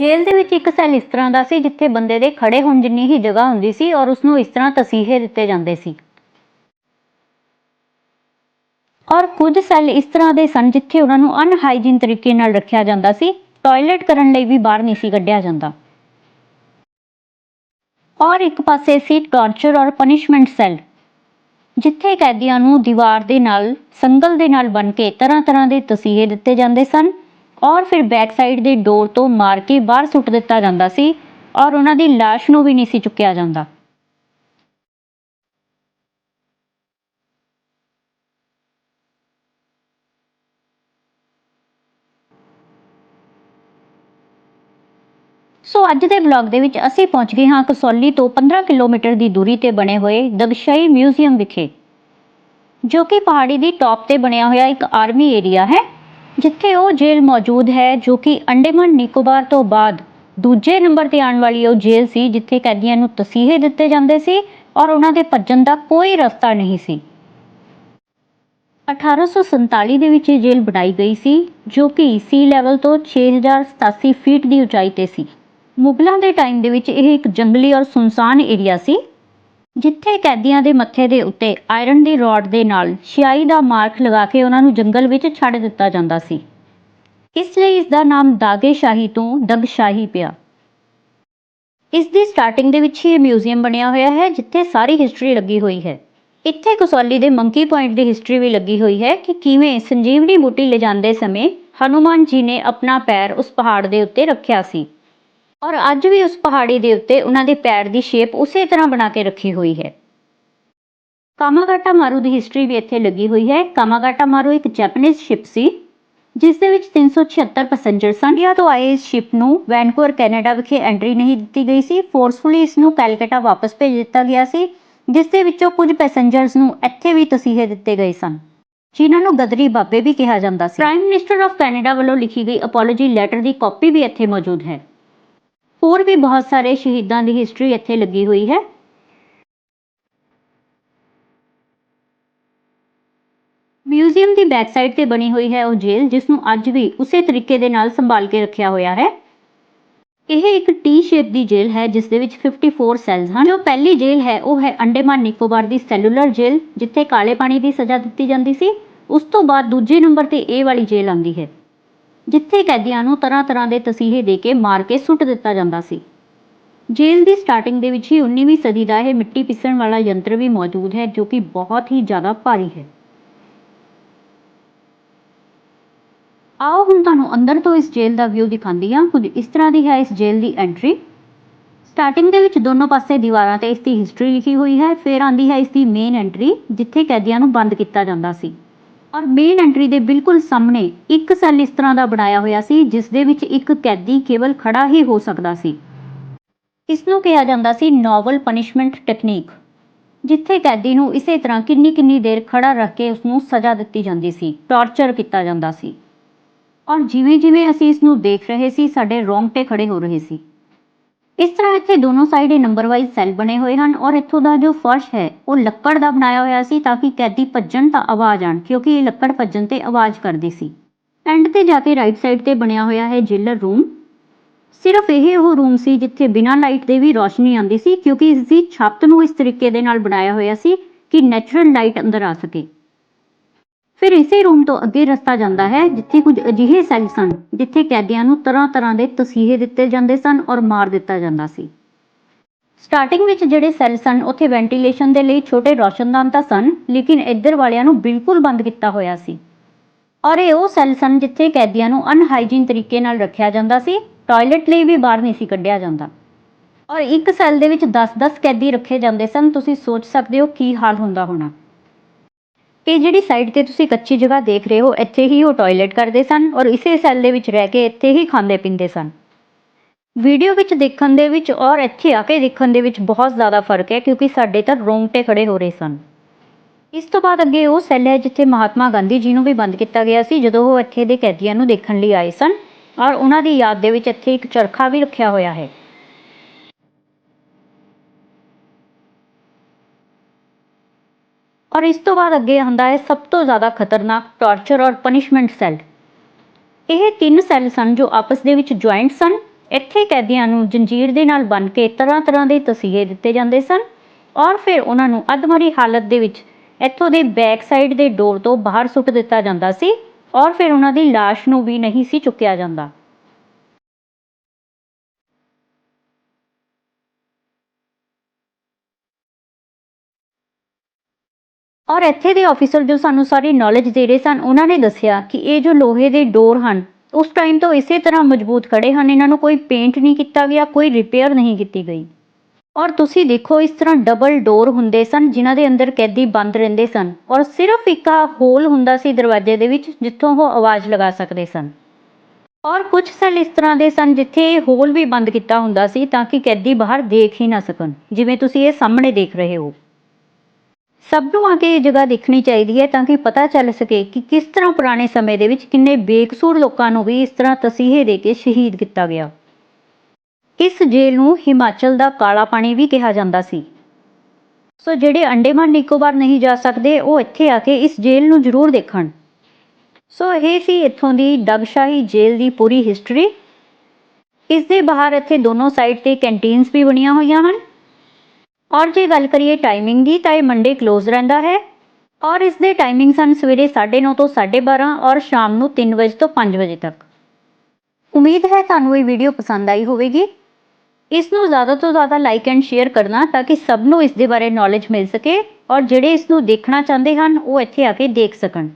ਜੇਲ੍ਹ ਦੇ ਵਿੱਚ ਇੱਕ ਸੈੱਲ ਇਸ ਤਰ੍ਹਾਂ ਦਾ ਸੀ ਜਿੱਥੇ ਬੰਦੇ ਦੇ ਖੜੇ ਹੋਣ ਜਿੰਨੀ ਹੀ ਜਗ੍ਹਾ ਹੁੰਦੀ ਸੀ ਔਰ ਉਸ ਨੂੰ ਇਸ ਤਰ੍ਹਾਂ ਤਸੀਹੇ ਦਿੱਤੇ ਜਾਂਦੇ ਸੀ। ਔਰ ਕੁਝ ਸੈੱਲ ਇਸ ਤਰ੍ਹਾਂ ਦੇ ਸਨ ਜਿੱਥੇ ਉਹਨਾਂ ਨੂੰ ਅਨਹਾਈਜੀਨ ਤਰੀਕੇ ਨਾਲ ਰੱਖਿਆ ਜਾਂਦਾ ਸੀ, ਟਾਇਲਟ ਕਰਨ ਲਈ ਵੀ ਬਾਹਰ ਨਹੀਂ ਸੀ ਕੱਢਿਆ ਜਾਂਦਾ। ਔਰ ਇੱਕ ਪਾਸੇ ਸੀ ਟਾਰਚਰ ਔਰ ਪਨਿਸ਼ਮੈਂਟ ਸੈੱਲ, ਜਿੱਥੇ ਕੈਦੀਆਂ ਨੂੰ ਦੀਵਾਰ ਦੇ ਨਾਲ, ਸੰਗਲ ਦੇ ਨਾਲ ਬੰਨ ਕੇ ਤਰ੍ਹਾਂ ਤਰ੍ਹਾਂ ਦੇ ਤਸੀਹੇ ਦਿੱਤੇ ਜਾਂਦੇ ਸਨ। ਔਰ ਫਿਰ ਬੈਕ ਸਾਈਡ ਦੇ ਡੋਰ ਤੋਂ ਮਾਰ ਕੇ ਬਾਹਰ ਸੁੱਟ ਦਿੱਤਾ ਜਾਂਦਾ ਸੀ ਔਰ ਉਹਨਾਂ ਦੀ ਲਾਸ਼ ਨੂੰ ਵੀ ਨਹੀਂ ਸੀ ਚੁੱਕਿਆ ਜਾਂਦਾ। ਸੋ ਅੱਜ ਦੇ ਵਲੌਗ ਦੇ ਵਿੱਚ ਅਸੀਂ ਪਹੁੰਚ ਗਏ ਹਾਂ ਕਸੌਲੀ ਤੋਂ 15 ਕਿਲੋਮੀਟਰ ਦੀ ਦੂਰੀ ਤੇ ਬਣੇ ਹੋਏ ਦਗਸ਼ਾਈ ਮਿਊਜ਼ੀਅਮ ਵਿਖੇ, ਜੋ ਕਿ ਪਹਾੜੀ ਦੀ ਟੌਪ ਤੇ ਬਣਿਆ ਹੋਇਆ ਇੱਕ ਆਰਮੀ ਏਰੀਆ ਹੈ। ਜਿੱਥੇ ਉਹ ਜੇਲ੍ਹ ਮੌਜੂਦ ਹੈ, ਜੋ ਕਿ ਅੰਡੇਮਾਨ ਨਿਕੋਬਾਰ ਤੋਂ ਬਾਅਦ ਦੂਜੇ ਨੰਬਰ ਤੇ ਆਉਣ ਵਾਲੀ ਉਹ ਜੇਲ੍ਹ ਸੀ, ਜਿੱਥੇ ਕੈਦੀਆਂ ਨੂੰ ਤਸੀਹੇ ਦਿੱਤੇ ਜਾਂਦੇ ਸੀ ਔਰ ਉਹਨਾਂ ਦੇ ਭੱਜਣ ਦਾ ਕੋਈ ਰਸਤਾ ਨਹੀਂ ਸੀ। 1847 ਦੇ ਵਿੱਚ ਇਹ ਜੇਲ੍ਹ ਬਣਾਈ ਗਈ ਸੀ, ਜੋ ਕਿ ਸੀ ਲੈਵਲ ਤੋਂ 6087 ਫੀਟ ਦੀ ਉਚਾਈ ਤੇ ਸੀ। ਮੁਗਲਾਂ ਦੇ ਟਾਈਮ ਦੇ ਵਿੱਚ ਇਹ ਇੱਕ ਜੰਗਲੀ ਔਰ ਸੁਨਸਾਨ ਏਰੀਆ ਸੀ ਜਿੱਥੇ ਕੈਦੀਆਂ ਦੇ ਮੱਥੇ ਦੇ ਉੱਤੇ ਆਇਰਨ ਦੀ ਰੋਡ ਦੇ ਨਾਲ ਸ਼ਿਆਹੀ ਦਾ ਮਾਰਕ ਲਗਾ ਕੇ ਉਹਨਾਂ ਨੂੰ ਜੰਗਲ ਵਿੱਚ ਛੱਡ ਦਿੱਤਾ ਜਾਂਦਾ ਸੀ। ਇਸ ਲਈ ਇਸ ਦਾ ਨਾਮ ਦਾਗੇ ਸ਼ਾਹੀ ਤੋਂ ਦਗ ਸ਼ਾਹੀ ਪਿਆ। ਇਸ ਦੀ ਸਟਾਰਟਿੰਗ ਦੇ ਵਿੱਚ ਹੀ ਇਹ ਮਿਊਜ਼ੀਅਮ ਬਣਿਆ ਹੋਇਆ ਹੈ, ਜਿੱਥੇ ਸਾਰੀ ਹਿਸਟਰੀ ਲੱਗੀ ਹੋਈ ਹੈ। ਇੱਥੇ ਕਸੌਲੀ ਦੇ ਮੰਕੀ ਪੁਆਇੰਟ ਦੀ ਹਿਸਟਰੀ ਵੀ ਲੱਗੀ ਹੋਈ ਹੈ ਕਿ ਕਿਵੇਂ ਸੰਜੀਵਨੀ ਬੂਟੀ ਲਿਜਾਂਦੇ ਸਮੇਂ ਹਨੂਮਾਨ ਜੀ ਨੇ ਆਪਣਾ ਪੈਰ ਉਸ ਪਹਾੜ ਦੇ ਉੱਤੇ ਰੱਖਿਆ ਸੀ। ਔਰ ਅੱਜ ਵੀ ਉਸ ਪਹਾੜੀ ਦੇ ਉੱਤੇ ਉਹਨਾਂ ਦੇ ਪੈਰ ਦੀ ਸ਼ੇਪ ਉਸੇ ਤਰ੍ਹਾਂ ਬਣਾ ਕੇ ਰੱਖੀ ਹੋਈ ਹੈ। ਕਾਮਾਗਾਟਾ ਮਾਰੂ ਦੀ ਹਿਸਟਰੀ ਵੀ ਇੱਥੇ ਲੱਗੀ ਹੋਈ ਹੈ। ਕਾਮਾਗਾਟਾ ਮਾਰੂ ਇੱਕ ਜੈਪਨੀਜ਼ ਸ਼ਿਪ ਸੀ, ਜਿਸ ਦੇ ਵਿੱਚ 376 ਪੈਸੇਂਜਰ ਸਨ। ਇੰਡੀਆ ਤੋਂ ਆਏ ਇਸ ਸ਼ਿਪ ਨੂੰ ਵੈਨਕੂਵਰ ਕੈਨੇਡਾ ਵਿਖੇ ਐਂਟਰੀ ਨਹੀਂ ਦਿੱਤੀ ਗਈ ਸੀ। ਫੋਰਸਫੁਲੀ ਇਸ ਨੂੰ ਕੈਲਕਟਾ ਵਾਪਸ ਭੇਜ ਦਿੱਤਾ ਗਿਆ ਸੀ, ਜਿਸ ਦੇ ਵਿੱਚੋਂ ਕੁਝ ਪੈਸੇਂਜਰਸ ਨੂੰ ਇੱਥੇ ਵੀ ਤਸੀਹੇ ਦਿੱਤੇ ਗਏ ਸਨ, ਜਿਨ੍ਹਾਂ ਨੂੰ ਗਦਰੀ ਬਾਬੇ ਵੀ ਕਿਹਾ ਜਾਂਦਾ ਸੀ। ਪ੍ਰਾਈਮ ਮਿਨਿਸਟਰ ਆਫ ਕੈਨੇਡਾ ਵੱਲੋਂ ਲਿਖੀ ਗਈ ਅਪੋਲੋਜੀ ਲੈਟਰ ਦੀ ਕਾਪੀ ਵੀ ਇੱਥੇ ਮੌਜੂਦ ਹੈ। ਹੋਰ ਵੀ ਬਹੁਤ ਸਾਰੇ ਸ਼ਹੀਦਾਂ ਦੀ ਹਿਸਟਰੀ ਇੱਥੇ ਲੱਗੀ ਹੋਈ ਹੈ। ਮਿਊਜ਼ੀਅਮ ਦੀ ਬੈਕ ਸਾਈਡ ਤੇ ਬਣੀ ਹੋਈ ਹੈ ਉਹ ਜੇਲ੍ਹ ਜਿਸ ਨੂੰ ਅੱਜ ਵੀ ਉਸੇ ਤਰੀਕੇ ਦੇ ਨਾਲ ਸੰਭਾਲ ਕੇ ਰੱਖਿਆ ਹੋਇਆ ਹੈ। ਇਹ ਇੱਕ ਟੀ ਸ਼ੇਪ ਦੀ ਜੇਲ੍ਹ ਹੈ ਜਿਸ ਦੇ ਵਿੱਚ 54 ਸੈੱਲਸ ਹਨ। ਜੋ ਪਹਿਲੀ ਜੇਲ੍ਹ ਹੈ, ਉਹ ਹੈ ਅੰਡੇਮਾਨ ਨਿਕੋਬਾਰ ਦੀ ਸੈਲੂਲਰ ਜੇਲ੍ਹ, ਜਿੱਥੇ ਕਾਲੇ ਪਾਣੀ ਦੀ ਸਜ਼ਾ ਦਿੱਤੀ ਜਾਂਦੀ ਸੀ। ਉਸ ਤੋਂ ਬਾਅਦ ਦੂਜੇ ਨੰਬਰ ਤੇ ਇਹ ਵਾਲੀ ਜੇਲ੍ਹ ਆਉਂਦੀ ਹੈ। ਜਿੱਥੇ ਕੈਦੀਆਂ ਨੂੰ ਤਰ੍ਹਾਂ ਤਰ੍ਹਾਂ ਦੇ ਤਸੀਹੇ ਦੇ ਕੇ ਮਾਰ ਕੇ ਸੁੱਟ ਦਿੱਤਾ ਜਾਂਦਾ ਸੀ। ਜੇਲ੍ਹ ਦੀ ਸਟਾਰਟਿੰਗ ਦੇ ਵਿੱਚ ਹੀ 19ਵੀਂ ਸਦੀ ਦਾ ਇਹ ਮਿੱਟੀ ਪਿਸਣ ਵਾਲਾ ਯੰਤਰ ਵੀ ਮੌਜੂਦ ਹੈ, ਜੋ ਕਿ ਬਹੁਤ ਹੀ ਜ਼ਿਆਦਾ ਭਾਰੀ ਹੈ। ਆਓ ਹੁਣ ਤੁਹਾਨੂੰ ਅੰਦਰ ਤੋਂ ਇਸ ਜੇਲ੍ਹ ਦਾ ਵਿਊ ਦਿਖਾਉਂਦੀ ਹਾਂ। ਕੁਝ ਇਸ ਤਰ੍ਹਾਂ ਦੀ ਹੈ ਇਸ ਜੇਲ੍ਹ ਦੀ ਐਂਟਰੀ ਸਟਾਰਟਿੰਗ ਦੇ ਵਿੱਚ ਦੋਨੋਂ ਪਾਸੇ ਦੀਵਾਰਾਂ ਤੇ ਇਸ ਦੀ ਹਿਸਟਰੀ ਲਿਖੀ ਹੋਈ ਹੈ। ਫਿਰ ਆਂਦੀ ਹੈ ਇਸ ਦੀ ਮੇਨ ਐਂਟਰੀ ਜਿੱਥੇ ਕੈਦੀਆਂ ਨੂੰ ਬੰਦ ਕੀਤਾ ਜਾਂਦਾ ਸੀ। ਔਰ ਮੇਨ ਐਂਟਰੀ ਦੇ ਬਿਲਕੁਲ ਸਾਹਮਣੇ ਇੱਕ ਸੈੱਲ ਇਸ ਤਰ੍ਹਾਂ ਦਾ ਬਣਾਇਆ ਹੋਇਆ ਸੀ, ਜਿਸ ਦੇ ਵਿੱਚ ਇੱਕ ਕੈਦੀ ਕੇਵਲ ਖੜਾ ਹੀ ਹੋ ਸਕਦਾ ਸੀ। ਇਸ ਨੂੰ ਕਿਹਾ ਜਾਂਦਾ ਸੀ ਨੋਵਲ ਪਨਿਸ਼ਮੈਂਟ ਟੈਕਨੀਕ ਜਿੱਥੇ ਕੈਦੀ ਨੂੰ ਇਸੇ ਤਰ੍ਹਾਂ ਕਿੰਨੀ ਕਿੰਨੀ ਦੇਰ ਖੜਾ ਰੱਖ ਕੇ ਉਸ ਨੂੰ ਸਜ਼ਾ ਦਿੱਤੀ ਜਾਂਦੀ ਸੀ ਟਾਰਚਰ ਕੀਤਾ ਜਾਂਦਾ ਸੀ। ਔਰ ਜਿਵੇਂ ਜਿਵੇਂ ਅਸੀਂ ਇਸ ਨੂੰ ਦੇਖ ਰਹੇ ਸੀ, ਸਾਡੇ ਰੋਂਗਟੇ ਖੜੇ ਹੋ ਰਹੇ ਸੀ। ਇਸ ਤਰ੍ਹਾਂ ਇੱਥੇ ਦੋਨੋਂ ਸਾਈਡ ਨੰਬਰ ਵਾਈਜ਼ ਸੈੱਲ ਬਣੇ ਹੋਏ ਹਨ ਔਰ ਇੱਥੋਂ ਦਾ ਜੋ ਫਰਸ਼ ਹੈ, ਉਹ ਲੱਕੜ ਦਾ ਬਣਾਇਆ ਹੋਇਆ ਸੀ ਤਾਂ ਕਿ ਕੈਦੀ ਭੱਜਣ ਤਾਂ ਆਵਾਜ਼ ਆਣ, ਕਿਉਂਕਿ ਇਹ ਲੱਕੜ ਭੱਜਣ ਤੇ ਆਵਾਜ਼ ਕਰਦੀ ਸੀ। ਐਂਡ ਤੇ ਜਾ ਕੇ ਰਾਈਟ ਸਾਈਡ ਤੇ ਬਣਿਆ ਹੋਇਆ ਹੈ ਜੇਲਰ ਰੂਮ ਸਿਰਫ ਇਹ ਉਹ ਰੂਮ ਸੀ ਜਿੱਥੇ ਬਿਨਾਂ ਲਾਈਟ ਦੇ ਵੀ ਰੋਸ਼ਨੀ ਆਉਂਦੀ ਸੀ, ਕਿਉਂਕਿ ਇਸ ਦੀ ਛੱਤ ਨੂੰ ਇਸ ਤਰੀਕੇ ਦੇ ਨਾਲ ਬਣਾਇਆ ਹੋਇਆ ਸੀ ਕਿ ਨੈਚੁਰਲ ਲਾਈਟ ਅੰਦਰ ਆ ਸਕੇ। ਫਿਰ ਇਸੇ ਰੂਮ ਤੋਂ ਅੱਗੇ ਰਸਤਾ ਜਾਂਦਾ ਹੈ, ਜਿੱਥੇ ਕੁਝ ਅਜਿਹੇ ਸੈੱਲ ਸਨ, ਜਿੱਥੇ ਕੈਦੀਆਂ ਨੂੰ ਤਰ੍ਹਾਂ ਤਰ੍ਹਾਂ ਦੇ ਤਸੀਹੇ ਦਿੱਤੇ ਜਾਂਦੇ ਸਨ ਔਰ ਮਾਰ ਦਿੱਤਾ ਜਾਂਦਾ ਸੀ। ਸਟਾਰਟਿੰਗ ਵਿੱਚ ਜਿਹੜੇ ਸੈੱਲ ਸਨ, ਉੱਥੇ ਵੈਂਟੀਲੇਸ਼ਨ ਦੇ ਲਈ ਛੋਟੇ ਰੋਸ਼ਨਦਾਨ ਤਾਂ ਸਨ, ਲੇਕਿਨ ਇੱਧਰ ਵਾਲਿਆਂ ਨੂੰ ਬਿਲਕੁਲ ਬੰਦ ਕੀਤਾ ਹੋਇਆ ਸੀ। ਔਰ ਇਹ ਉਹ ਸੈੱਲ ਸਨ ਜਿੱਥੇ ਕੈਦੀਆਂ ਨੂੰ ਅਨਹਾਈਜੀਨ ਤਰੀਕੇ ਨਾਲ ਰੱਖਿਆ ਜਾਂਦਾ ਸੀ ਟਾਇਲਟ ਲਈ ਵੀ ਬਾਹਰ ਨਹੀਂ ਸੀ ਕੱਢਿਆ ਜਾਂਦਾ। ਔਰ ਇੱਕ ਸੈੱਲ ਦੇ ਵਿੱਚ 10-10 ਕੈਦੀ ਰੱਖੇ ਜਾਂਦੇ ਸਨ, ਤੁਸੀਂ ਸੋਚ ਸਕਦੇ ਹੋ ਕੀ ਹਾਲ ਹੁੰਦਾ ਹੋਣਾ। ਇਹ ਜਿਹੜੀ ਸਾਈਡ ਤੇ ਤੁਸੀਂ ਕੱਚੀ ਜਗ੍ਹਾ ਦੇਖ ਰਹੇ ਹੋ, ਇੱਥੇ ਹੀ ਉਹ ਟਾਇਲਟ ਕਰਦੇ ਸਨ ਔਰ ਇਸੇ ਸੈੱਲ ਦੇ ਵਿੱਚ ਰਹਿ ਕੇ ਇੱਥੇ ਹੀ ਖਾਂਦੇ ਪੀਂਦੇ ਸਨ। ਵੀਡੀਓ ਵਿੱਚ ਦੇਖਣ ਦੇ ਵਿੱਚ ਔਰ ਇੱਥੇ ਆ ਕੇ ਦੇਖਣ ਦੇ ਵਿੱਚ ਬਹੁਤ ਜ਼ਿਆਦਾ ਫ਼ਰਕ ਹੈ ਕਿਉਂਕਿ ਸਾਡੇ ਤਾਂ ਰੋਂਗਟੇ ਖੜੇ ਹੋ ਰਹੇ ਸਨ। ਇਸ ਤੋਂ ਬਾਅਦ ਅੱਗੇ ਉਹ ਸੈੱਲ ਹੈ ਜਿੱਥੇ ਮਹਾਤਮਾ ਗਾਂਧੀ ਜੀ ਨੂੰ ਵੀ ਬੰਦ ਕੀਤਾ ਗਿਆ ਸੀ, ਜਦੋਂ ਉਹ ਇੱਥੇ ਦੇ ਕੈਦੀਆਂ ਨੂੰ ਦੇਖਣ ਲਈ ਆਏ ਸਨ ਔਰ ਉਹਨਾਂ ਦੀ ਯਾਦ ਦੇ ਵਿੱਚ ਇੱਥੇ ਇੱਕ ਚਰਖਾ ਵੀ ਰੱਖਿਆ ਹੋਇਆ ਹੈ। ਔਰ ਇਸ ਤੋਂ ਬਾਅਦ ਅੱਗੇ ਆਉਂਦਾ ਹੈ ਸਭ ਤੋਂ ਜ਼ਿਆਦਾ ਖਤਰਨਾਕ ਟਾਰਚਰ ਔਰ ਪਨਿਸ਼ਮੈਂਟ ਸੈੱਲ ਇਹ ਤਿੰਨ ਸੈੱਲ ਸਨ ਜੋ ਆਪਸ ਦੇ ਵਿੱਚ ਜੁਆਇੰਟ ਸਨ। ਇੱਥੇ ਕੈਦੀਆਂ ਨੂੰ ਜੰਜੀਰ ਦੇ ਨਾਲ ਬੰਨ੍ਹ ਕੇ ਤਰ੍ਹਾਂ ਤਰ੍ਹਾਂ ਦੇ ਤਸੀਹੇ ਦਿੱਤੇ ਜਾਂਦੇ ਸਨ ਔਰ ਫਿਰ ਉਹਨਾਂ ਨੂੰ ਅਧਮਰੀ ਹਾਲਤ ਦੇ ਵਿੱਚ ਇੱਥੋਂ ਦੇ ਬੈਕ ਸਾਈਡ ਦੇ ਡੋਰ ਤੋਂ ਬਾਹਰ ਸੁੱਟ ਦਿੱਤਾ ਜਾਂਦਾ ਸੀ ਔਰ ਫਿਰ ਉਹਨਾਂ ਦੀ ਲਾਸ਼ ਨੂੰ ਵੀ ਨਹੀਂ ਸੀ ਚੁੱਕਿਆ ਜਾਂਦਾ। ਔਰ ਇੱਥੇ ਦੇ ਆਫੀਸਰ ਜੋ ਸਾਨੂੰ ਸਾਰੀ ਨੌਲੇਜ ਦੇ ਰਹੇ ਸਨ, ਉਹਨਾਂ ਨੇ ਦੱਸਿਆ ਕਿ ਇਹ ਜੋ ਲੋਹੇ ਦੇ ਡੋਰ ਹਨ, ਉਸ ਟਾਈਮ ਤੋਂ ਇਸੇ ਤਰ੍ਹਾਂ ਮਜ਼ਬੂਤ ਖੜੇ ਹਨ, ਇਹਨਾਂ ਨੂੰ ਕੋਈ ਪੇਂਟ ਨਹੀਂ ਕੀਤਾ ਗਿਆ, ਕੋਈ ਰਿਪੇਅਰ ਨਹੀਂ ਕੀਤੀ ਗਈ। ਔਰ ਤੁਸੀਂ ਦੇਖੋ, ਇਸ ਤਰ੍ਹਾਂ ਡਬਲ ਡੋਰ ਹੁੰਦੇ ਸਨ, ਜਿਨ੍ਹਾਂ ਦੇ ਅੰਦਰ ਕੈਦੀ ਬੰਦ ਰਹਿੰਦੇ ਸਨ ਔਰ ਸਿਰਫ ਇੱਕ ਹੋਲ ਹੁੰਦਾ ਸੀ ਦਰਵਾਜ਼ੇ ਦੇ ਵਿੱਚ, ਜਿੱਥੋਂ ਉਹ ਆਵਾਜ਼ ਲਗਾ ਸਕਦੇ ਸਨ। ਔਰ ਕੁਝ ਸੈੱਲ ਇਸ ਤਰ੍ਹਾਂ ਦੇ ਸਨ, ਜਿੱਥੇ ਇਹ ਹੋਲ ਵੀ ਬੰਦ ਕੀਤਾ ਹੁੰਦਾ ਸੀ, ਤਾਂ ਕਿ ਕੈਦੀ ਬਾਹਰ ਦੇਖ ਹੀ ਨਾ ਸਕਣ, ਜਿਵੇਂ ਤੁਸੀਂ ਇਹ ਸਾਹਮਣੇ ਦੇਖ ਰਹੇ ਹੋ। ਸਭ ਨੂੰ ਆ ਕੇ ਇਹ ਜਗ੍ਹਾ ਦੇਖਣੀ ਚਾਹੀਦੀ ਹੈ ਤਾਂ ਕਿ ਪਤਾ ਚੱਲ ਸਕੇ ਕਿ ਕਿਸ ਤਰ੍ਹਾਂ ਪੁਰਾਣੇ ਸਮੇਂ ਦੇ ਵਿੱਚ ਕਿੰਨੇ ਬੇਕਸੂਰ ਲੋਕਾਂ ਨੂੰ ਵੀ ਇਸ ਤਰ੍ਹਾਂ ਤਸੀਹੇ ਦੇ ਕੇ ਸ਼ਹੀਦ ਕੀਤਾ ਗਿਆ। ਇਸ ਜੇਲ੍ਹ ਨੂੰ ਹਿਮਾਚਲ ਦਾ ਕਾਲਾ ਪਾਣੀ ਵੀ ਕਿਹਾ ਜਾਂਦਾ ਸੀ। ਸੋ ਜਿਹੜੇ ਅੰਡੇਮਾਨ ਨਿਕੋਬਾਰ ਨਹੀਂ ਜਾ ਸਕਦੇ, ਉਹ ਇੱਥੇ ਆ ਕੇ ਇਸ ਜੇਲ੍ਹ ਨੂੰ ਜ਼ਰੂਰ ਦੇਖਣ। ਸੋ ਇਹ ਸੀ ਇੱਥੋਂ ਦੀ ਡਗਸ਼ਾਹੀ ਜੇਲ੍ਹ ਦੀ ਪੂਰੀ ਹਿਸਟਰੀ ਇਸ ਦੇ ਬਾਹਰ ਇੱਥੇ ਦੋਨੋਂ ਸਾਈਡ ਤੇ ਕੈਂਟੀਨਸ ਵੀ ਬਣੀਆਂ ਹੋਈਆਂ ਹਨ। ਔਰ ਜੇ ਗੱਲ ਕਰੀਏ ਟਾਈਮਿੰਗ ਦੀ, ਤਾਂ ਇਹ ਮੰਡੇ ਕਲੋਜ਼ ਰਹਿੰਦਾ ਹੈ। ਔਰ ਇਸ ਦੇ ਟਾਈਮਿੰਗ ਸਨ ਸਵੇਰੇ 9:30 ਤੋਂ 12:30 ਔਰ ਸ਼ਾਮ ਨੂੰ 3 ਵਜੇ ਤੋਂ 5 ਵਜੇ ਤੱਕ। ਉਮੀਦ ਹੈ ਤੁਹਾਨੂੰ ਇਹ ਵੀਡੀਓ ਪਸੰਦ ਆਈ ਹੋਵੇਗੀ। ਇਸ ਨੂੰ ਜ਼ਿਆਦਾ ਤੋਂ ਜ਼ਿਆਦਾ ਲਾਈਕ ਐਂਡ ਸ਼ੇਅਰ ਕਰਨਾ ਤਾਂ ਕਿ ਸਭ ਨੂੰ ਇਸ ਦੇ ਬਾਰੇ ਨੌਲੇਜ ਮਿਲ ਸਕੇ ਔਰ ਜਿਹੜੇ ਇਸ ਨੂੰ ਦੇਖਣਾ ਚਾਹੁੰਦੇ ਹਨ, ਉਹ ਇੱਥੇ ਆ ਕੇ ਦੇਖ ਸਕਣ।